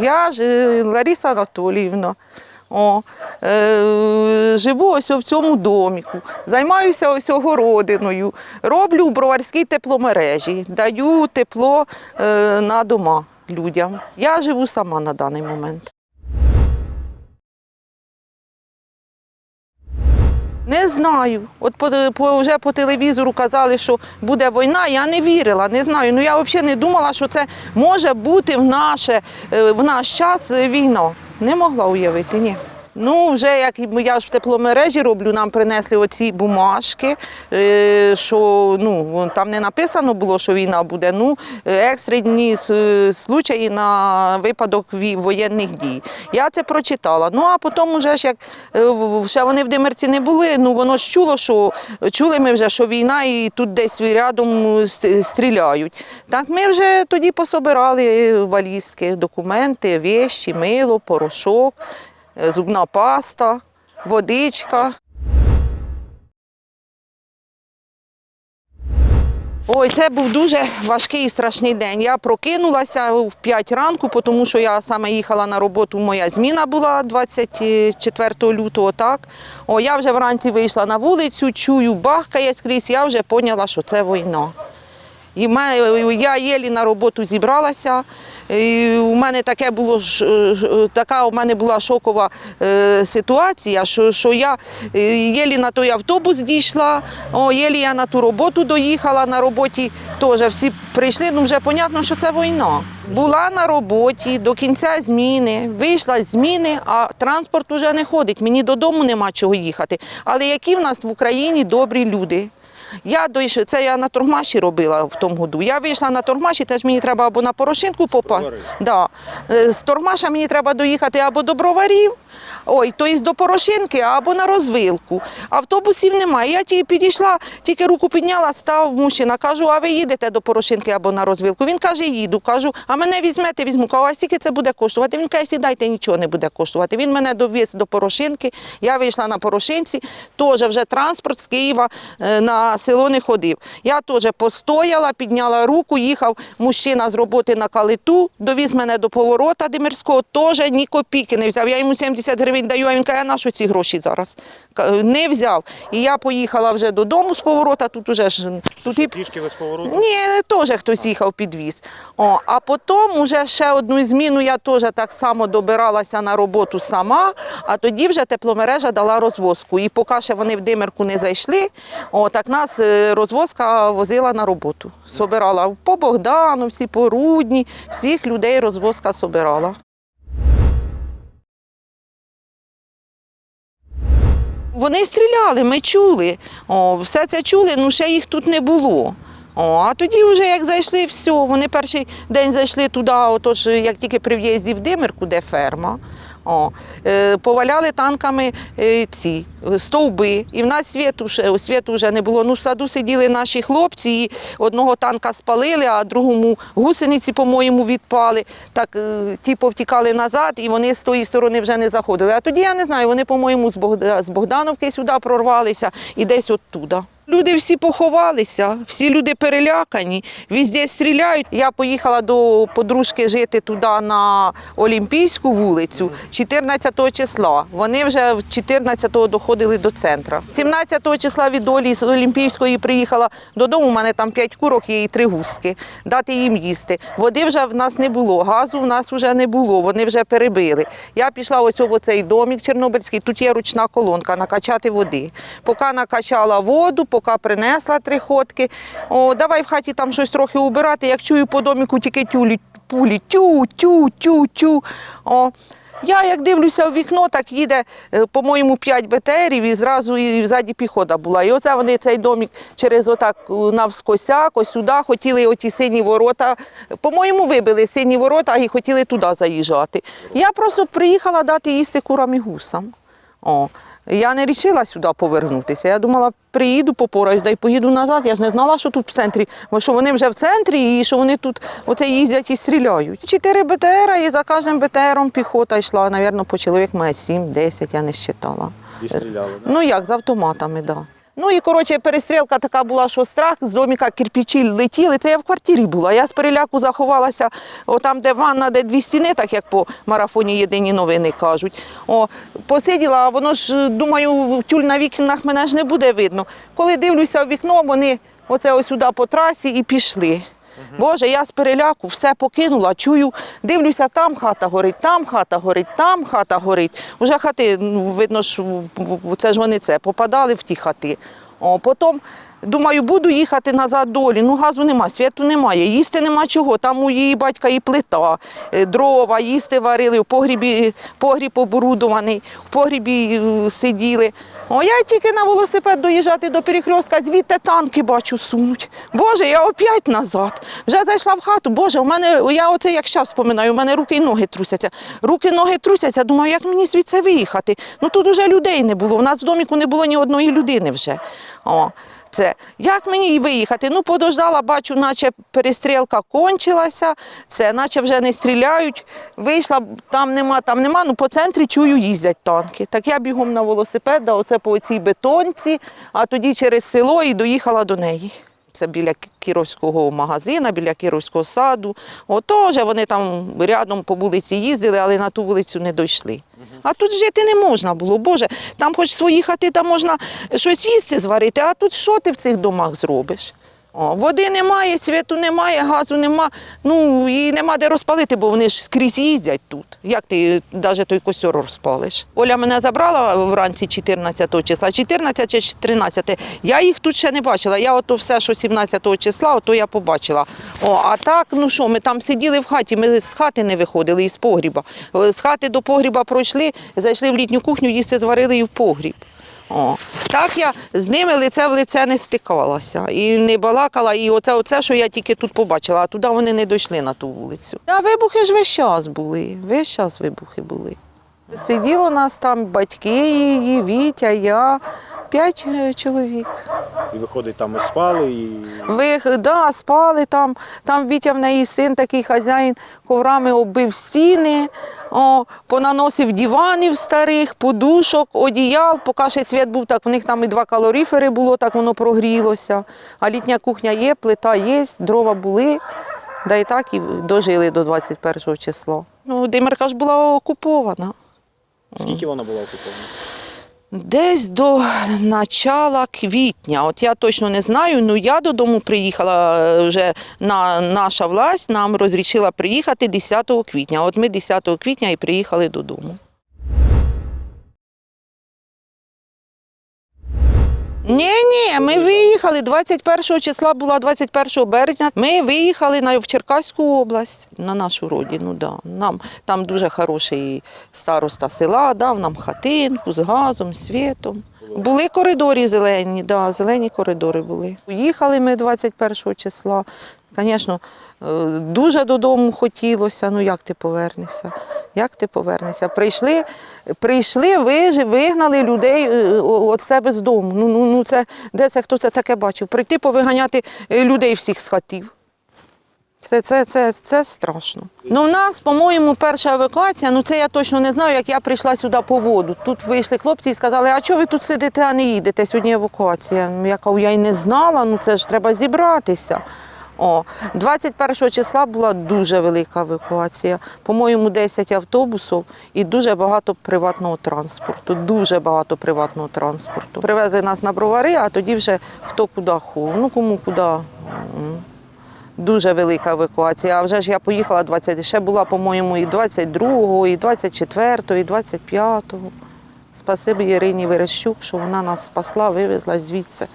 Я е, Лариса Анатоліївна. О, е, живу ось в цьому доміку, займаюся ось огородиною, роблю в броварській тепломережі, даю тепло е, на дома людям. Я живу сама на даний момент. Не знаю. От по, по, вже по телевізору казали, що буде війна. Я не вірила, не знаю. Ну я взагалі не думала, що це може бути в, наше, е, в наш час війна. Не могла уявити, ні. Ну, вже як я ж в тепломережі роблю, нам принесли оці бумажки, е, що ну, там не написано було, що війна буде. Ну, е, екстрені случаї на випадок воєнних дій. Я це прочитала. Ну а потім, уже ж як е, ще вони в Димерці не були, ну воно ж чуло, що чули ми вже, що війна і тут десь рядом стріляють. Так ми вже тоді пособирали валізки, документи, вещі, мило, порошок, е, зубна паста, водичка. Ой, це був дуже важкий і страшний день. Я прокинулася в 5 ранку, тому що я саме їхала на роботу. Моя зміна була 24 лютого. Так, о, я вже вранці вийшла на вулицю, чую, бахкає скрізь. Я вже поняла, що це війна. І я єлі на роботу зібралася. І у мене таке було ж- ж- така у мене була шокова е, ситуація, що, що я е, єлі на той автобус дійшла, о, єлі я на ту роботу доїхала. На роботі теж всі прийшли. Ну вже понятно, що це війна. Була на роботі до кінця зміни, вийшла з зміни, а транспорт уже не ходить. Мені додому нема чого їхати. Але які в нас в Україні добрі люди. Я дойш... це я на Торгмаші робила в тому году. Я вийшла на Торгмаші, це ж мені треба або на Порошинку попасти. Да. Е, З Торгмаша мені треба доїхати або до Броварів, ой, то є до Порошинки, або на розвилку. Автобусів немає. Я тільки підійшла, тільки руку підняла, став мужчина. Кажу, а ви їдете до Порошинки або на розвилку? Він каже, їду. Кажу, а мене візьмете, візьму. Кажу, а скільки це буде коштувати? Він каже, сідайте, нічого не буде коштувати. Він мене довіз до Порошинки. Я вийшла на Порошинці, теж вже транспорт з Києва е, на село не ходив. Я теж постояла, підняла руку, їхав мужчина з роботи на калиту, довіз мене до поворота Демирського, теж ні копійки не взяв. Я йому 70 гривень даю, а він каже, а на що ці гроші зараз? Не взяв. І я поїхала вже додому з поворота, тут уже ж тут і Пішки без повороту. ні, теж хтось їхав підвіз. О, а потім уже ще одну зміну я теж так само добиралася на роботу сама, а тоді вже тепломережа дала розвозку. І поки ще вони в Димирку не зайшли, о, так нас е, розвозка возила на роботу. Собирала по Богдану, всі по Рудні, всіх людей розвозка собирала. Вони стріляли, ми чули. О, все це чули, ну ще їх тут не було. О, а тоді вже як зайшли, все, вони перший день зайшли туди, отож, як тільки при в'їзді в Димирку, де ферма. О, е, поваляли танками е, ці стовби. І в нас світу, вже- світу вже не було. Ну, в саду сиділи наші хлопці, і одного танка спалили, а другому гусениці, по-моєму, відпали. Так е, ті повтікали назад, і вони з тої сторони вже не заходили. А тоді я не знаю, вони, по-моєму, з Богдановки сюди прорвалися і десь оттуда. Люди всі поховалися, всі люди перелякані, везде стріляють. Я поїхала до подружки жити туди на Олімпійську вулицю 14 числа. Вони вже 14-го доходили до центру. 17 числа від Олі з Олімпійської приїхала додому. У мене там 5 курок є і 3 гуски. Дати їм їсти. Води вже в нас не було, газу в нас вже не було, вони вже перебили. Я пішла ось в цей домик Чорнобильський, тут є ручна колонка, накачати води. Поки накачала воду, поки принесла три ходки. О, давай в хаті там щось трохи убирати. Як чую по доміку тільки тюлі, пулі, тю, тю, тю, тю. О. Я як дивлюся в вікно, так їде, е, по-моєму, 5 БТРів і зразу і ззаді піхота була. І оце вони цей домик через отак е, навскосяк, ось сюди хотіли оті сині ворота. По-моєму, вибили сині ворота і хотіли туди заїжджати. Я просто приїхала дати їсти курам і гусам. О. Я не рішила сюди повернутися. Я думала, приїду, попораюсь, да й поїду назад. Я ж не знала, що тут в центрі, бо що вони вже в центрі і що вони тут оце їздять і стріляють. Чотири БТРа і за кожним БТРом піхота йшла, навірно, по чоловік має сім, десять, я не считала. І стріляли. да? Ну як, з автоматами, так. Да. Ну і коротше, перестрілка така була, що страх, з доміка кирпичі летіли. Це я в квартирі була. Я з переляку заховалася там, де ванна, де дві стіни, так як по марафоні єдині новини кажуть. О, посиділа, а воно ж, думаю, тюль на вікнах мене ж не буде видно. Коли дивлюся в вікно, вони оце ось сюди по трасі і пішли. Боже, я з переляку все покинула, чую, дивлюся, там хата горить, там хата горить, там хата горить. Уже хати, ну, видно, що це ж вони це, попадали в ті хати. О, потім думаю, буду їхати назад долі. Ну, газу нема, світу немає, їсти нема чого. Там у її батька і плита, е, дрова, їсти варили, в погрібі, погріб оборудований, в погрібі е, сиділи. О, я тільки на велосипед доїжджати до перехрестка, звідти танки бачу сунуть. Боже, я опять назад. Вже зайшла в хату. Боже, у мене, я оце як зараз вспоминаю, у мене руки і ноги трусяться. Руки, ноги трусяться. Думаю, як мені звідси виїхати? Ну тут вже людей не було. У нас в доміку не було ні одної людини вже. О, це. Як мені виїхати? Ну, подождала, бачу, наче перестрілка кончилася, все, наче вже не стріляють. Вийшла, там нема, там нема, ну по центрі чую, їздять танки. Так я бігом на велосипед, оце по цій бетонці, а тоді через село і доїхала до неї. Це біля Кіровського магазина, біля Кіровського саду. Ото вже вони там рядом по вулиці їздили, але на ту вулицю не дійшли. А тут жити не можна було. Боже, там хоч свої хати, там можна щось їсти зварити, а тут що ти в цих домах зробиш? Води немає, світу немає, газу нема. Ну і нема де розпалити, бо вони ж скрізь їздять тут. Як ти навіть той костер розпалиш? Оля мене забрала вранці 14 числа, 14 чи 13. Я їх тут ще не бачила. Я ото все, що 17 числа, ото я побачила. О, а так, ну що, ми там сиділи в хаті, ми з хати не виходили із погріба. З хати до погріба пройшли, зайшли в літню кухню, їсти зварили і в погріб. О, так я з ними лице в лице не стикалася і не балакала. І оце, оце, що я тільки тут побачила, а туди вони не дійшли на ту вулицю. Та вибухи ж весь час були, весь час вибухи були. Сиділо нас там батьки її, Вітя, я, п'ять е, чоловік. І виходить, там ми спали, і Ви да, спали там. Там Вітя в неї син такий хазяїн, коврами оббив стіни, о, понаносив диванів старих, подушок, одіял. Поки ще світ був, так в них там і два калоріфери було, так воно прогрілося. А літня кухня є, плита є, дрова були. Да і так і дожили до 21 числа. Ну, Димирка ж була окупована. скільки вона була окупована? Десь до начала квітня. От я точно не знаю. Ну я додому приїхала е, вже на наша власть нам розрішила приїхати 10 квітня. От ми 10 квітня і приїхали додому. Ні, ні, ми виїхали 21 числа була 21 березня. Ми виїхали на в Черкаську область на нашу родину. Да. Нам там дуже хороший староста села, дав нам хатинку з газом, світом. Були коридори зелені, да, зелені коридори були. Їхали ми 21 числа. Звісно, дуже додому хотілося. Ну як ти повернешся? Як ти повернешся? Прийшли, прийшли, вижи, вигнали людей е, від себе з дому. Ну, ну, ну це, де це хто це таке бачив? Прийти повиганяти е, людей всіх з хатів. Це, це, це, це страшно. Ну, в нас, по-моєму, перша евакуація, ну це я точно не знаю, як я прийшла сюди по воду. Тут вийшли хлопці і сказали, а чого ви тут сидите, а не їдете? Сьогодні евакуація. Ну, Я кажу, я й не знала, ну це ж треба зібратися. О, 21 числа була дуже велика евакуація. По-моєму, 10 автобусів і дуже багато приватного транспорту. Дуже багато приватного транспорту. Привезли нас на бровари, а тоді вже хто куди ху. Ну кому куди. Дуже велика евакуація. А вже ж я поїхала 20, ще була, по-моєму, і 22-го, і 24-го, і 25-го. Спасибі Ірині Верещук, що вона нас спасла, вивезла звідси.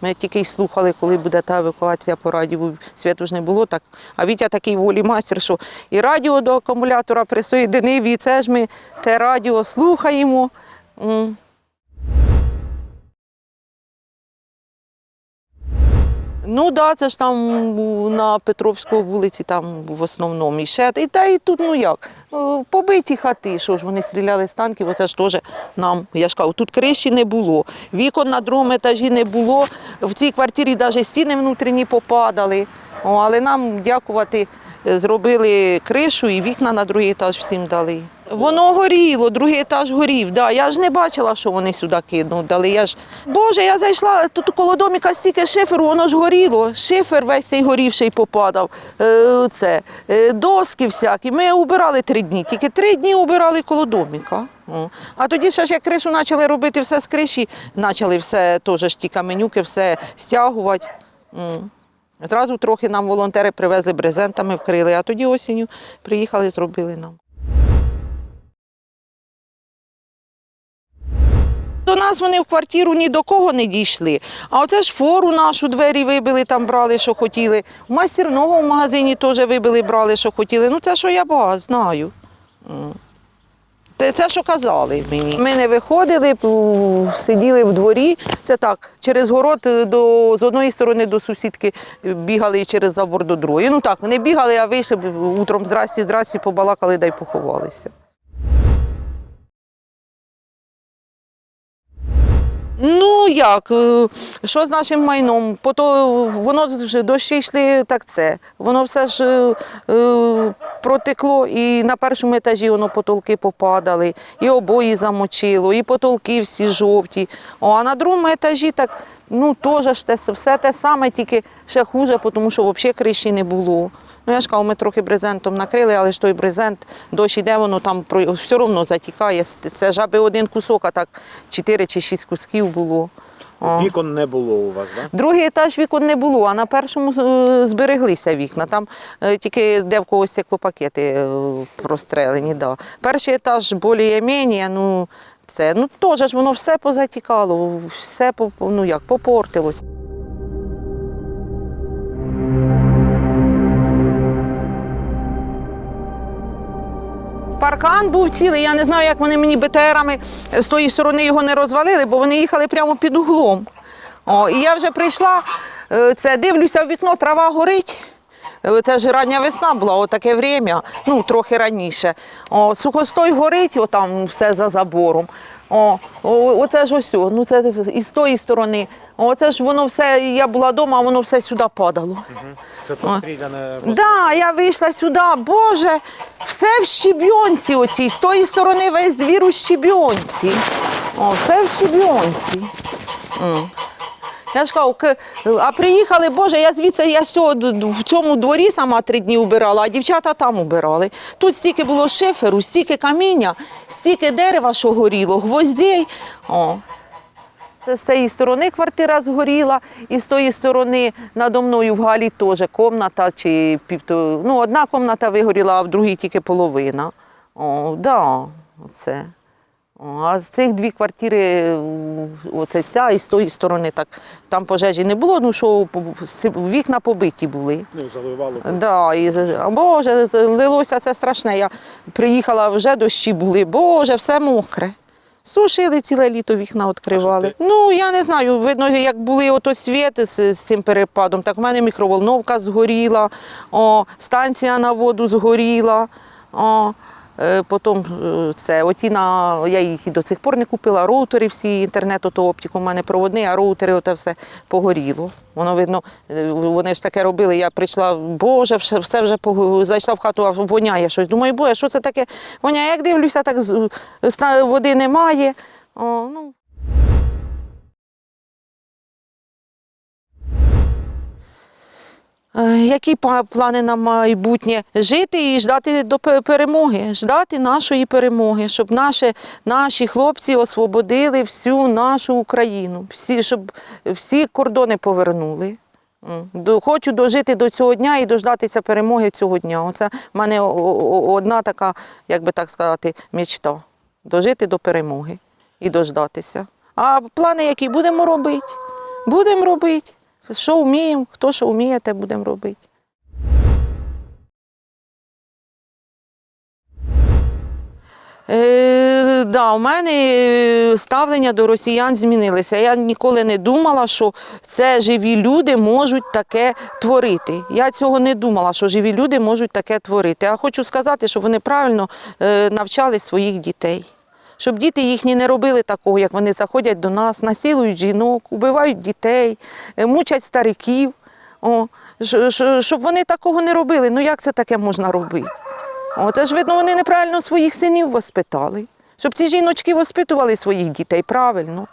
Ми тільки й слухали, коли буде та евакуація по радіо. Світу ж не було так. А Вітя такий волі майстер, що і радіо до акумулятора присоєдинив, і це ж ми те радіо слухаємо. Ну да, це ж там на Петровській вулиці, там в основному і ще. І та і тут, ну як, е, побиті хати, що ж вони стріляли з танків, оце ж теж нам, я ж кажу, тут криші не було, вікон на другому етажі не було, в цій квартирі навіть стіни внутрішні попадали. Але нам дякувати, е, зробили кришу і вікна на другий етаж всім дали. Воно горіло, другий етаж горів. Да. Я ж не бачила, що вони сюди кинули. Дали. Я ж... Боже, я зайшла тут коло доміка стільки шиферу, воно ж горіло. Шифер весь цей горівший попадав. Е, це, е, доски всякі. Ми убирали три дні, тільки три дні убирали коло доміка. А тоді ще ж як кришу почали робити все з криші, почали все теж ті каменюки, все стягувати. Зразу трохи нам волонтери привезли брезентами, вкрили, а тоді осінню приїхали зробили нам. До нас вони в квартиру ні до кого не дійшли. А оце ж фору нашу двері вибили, там брали, що хотіли. В мастерного в магазині теж вибили, брали, що хотіли. Ну це що я ба, знаю. Це, що казали мені. Ми не виходили, сиділи в дворі. Це так, через город е, до, з одної сторони до сусідки е, бігали і через забор до другої. Ну так, вони бігали, а вийшли утром здрасті, здрасті, побалакали да й поховалися. Ну як, е, що з нашим майном? Пото воно вже дощі йшли, так це. Воно все ж е, е, протекло, і на першому етажі воно потолки попадали, і обої замочило, і потолки всі жовті. О, а на другому етажі так, ну теж ж те, все те саме, тільки ще хуже, тому що взагалі криші не було. Ну, я ж кажу, ми трохи брезентом накрили, але ж той брезент, дощ іде, воно там все одно затікає. Це ж аби один кусок, а так 4 чи 6 кусків було. О. Вікон не було у вас, так? Да? Другий етаж вікон не було, а на першому е, збереглися вікна. Там е, тільки де в когось стеклопакети е, прострелені. Да. Перший етаж більш-менш, ну це ну теж ж воно все позатікало, все ну як попортилось. Паркан був цілий, я не знаю, як вони мені БТРами з тої сторони його не розвалили, бо вони їхали прямо під углом. О, і я вже прийшла, е, це дивлюся в вікно, трава горить. Е, Це ж рання весна була, отаке время, ну трохи раніше. О, сухостой горить, отам все за забором. О, о, оце ж ось, ну це і з тої сторони. Оце ж воно все, я була вдома, а воно все сюди падало. Це постріляне Да, я вийшла сюди, Боже, все в щебйонці оцій, з тої сторони весь двір у щебйонці. О, все в щебінці. Я ж кажу, а приїхали, Боже, я звідси я в цьому дворі сама три дні убирала, а дівчата там убирали. Тут стільки було шиферу, стільки каміння, стільки дерева, що горіло, гвоздей. О. Це з цієї сторони квартира згоріла, і з тої сторони надо мною в Галі теж комната чи півто... Ну, одна комната вигоріла, а в другій тільки половина. О, да, оце. А з цих дві квартири, оце ця і з тої сторони, так там пожежі не було, ну що вікна побиті були. ну, заливало. Да, і, Боже, злилося це страшне. Я приїхала, вже дощі були, Боже, все мокре. Сушили ціле літо, вікна відкривали. Ну, я не знаю, видно, як були ото світи з, з цим перепадом, так в мене мікроволновка згоріла, о, станція на воду згоріла. О, е, потім е, це, оті на, я їх і до цих пор не купила, роутери всі, інтернет, ото оптику в мене проводний, а роутери оте все погоріло. Воно видно, е, вони ж таке робили. Я прийшла, Боже, все, вже зайшла в хату, а воняє щось. Думаю, Боже, що це таке воняє? Як дивлюся, так води немає. О, ну. Які плани на майбутнє? Жити і ждати до перемоги, ждати нашої перемоги, щоб наші, наші хлопці освободили всю нашу Україну, всі, щоб всі кордони повернули. Хочу дожити до цього дня і дождатися перемоги цього дня. Оце в мене одна така, як би так сказати, мечта. Дожити до перемоги і дождатися. А плани, які будемо робити? Будемо робити. Що вміємо, хто що вміє, те будемо робити. Е, да, у мене е, ставлення до росіян змінилося. Я ніколи не думала, що це живі люди можуть таке творити. Я цього не думала, що живі люди можуть таке творити. А хочу сказати, що вони правильно е, навчали своїх дітей. Щоб діти їхні не робили такого, як вони заходять до нас, насилують жінок, убивають дітей, е, мучать стариків. О, щоб вони такого не робили. Ну як це таке можна робити? О, це ж видно, вони неправильно своїх синів воспитали. Щоб ці жіночки воспитували своїх дітей правильно.